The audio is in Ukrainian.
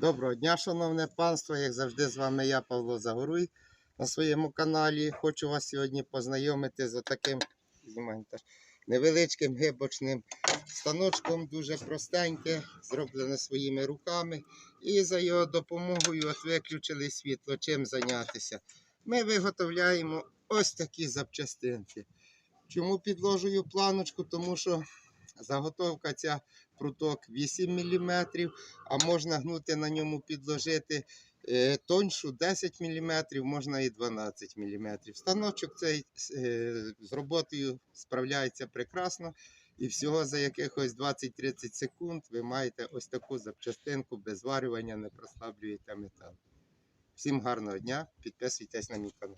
Доброго дня, шановне панство. Як завжди, з вами я, Павло Загоруй, на своєму каналі. Хочу вас сьогодні познайомити з таким невеличким гибочним станочком, дуже простеньке, зроблене своїми руками. І за його допомогою от виключили світло. Чим зайнятися? Ми виготовляємо ось такі запчастинки. Чому підложую планочку? Тому що заготовка ця пруток 8 мм, а можна гнути на ньому підложити тоньшу 10 мм, можна і 12 мм. Станочок цей е, з роботою справляється прекрасно. І всього за якихось 20-30 секунд ви маєте ось таку запчастинку без зварювання, не прослаблюєте метал. Всім гарного дня, підписуйтесь на мій канал.